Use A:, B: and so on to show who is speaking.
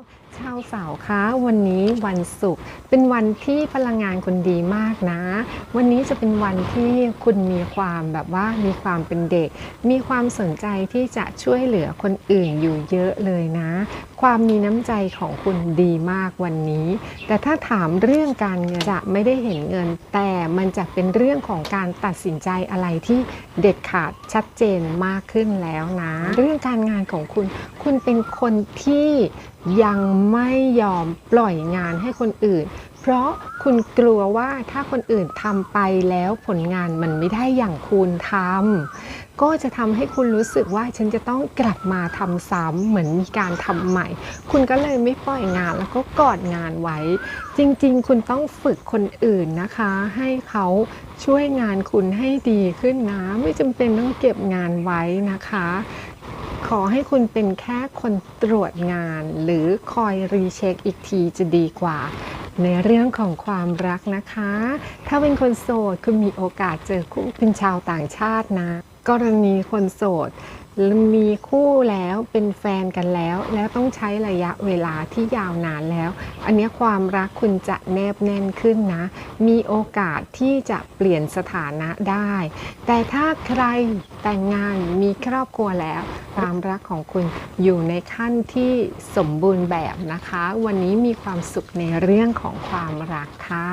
A: now. ชาวเสาร์คะวันนี้วันศุกร์เป็นวันที่พลังงานคุณดีมากนะ วันนี้จะเป็นวันที่คุณมีความแบบว่ามีความเป็นเด็ก มีความสนใจที่จะช่วยเหลือคนอื่นอยู่เยอะเลยนะ ความมีน้ำใจของคุณดีมากวันนี้ แต่ถ้าถามเรื่องการเงินจะไม่ได้เห็นเงิน แต่มันจะเป็นเรื่องของการตัดสินใจอะไรที่เด็ดขาดชัดเจนมากขึ้นแล้วนะ เรื่องการงานของคุณคุณเป็นคนที่ยังไม่ยอมปล่อยงานให้คนอื่น เพราะคุณกลัวว่าถ้าคนอื่นทำไปแล้วผลงานมันไม่ได้อย่างคุณทำก็จะทำให้คุณรู้สึกว่าฉันจะต้องกลับมาทำซ้ำเหมือนมีการทำใหม่ คุณก็เลยไม่ปล่อยงานแล้วก็กอดงานไว้ จริงๆ คุณต้องฝึกคนอื่นนะคะ ให้เขาช่วยงานคุณให้ดีขึ้นนะ ไม่จำเป็นต้องเก็บงานไว้นะคะ ขอให้คุณเป็นแค่คนตรวจงาน หรือคอยรีเช็คอีกทีจะดีกว่า ในเรื่องของความรักนะคะ ถ้าเป็นคนโสดคุณมีโอกาสเจอคู่เป็นชาวต่างชาตินะ กรณีคนโสด มีคู่แล้วเป็นแฟนกันแล้ว แล้วต้องใช้ระยะเวลาที่ยาวนานแล้ว อันนี้ความรักคุณจะแนบแน่นขึ้นนะ มีโอกาสที่จะเปลี่ยนสถานะได้ แต่ถ้าใครแต่งงานมีครอบครัวแล้ว ความรักของคุณอยู่ในขั้นที่สมบูรณ์แบบนะคะ วันนี้มีความสุขในเรื่องของความรักค่ะ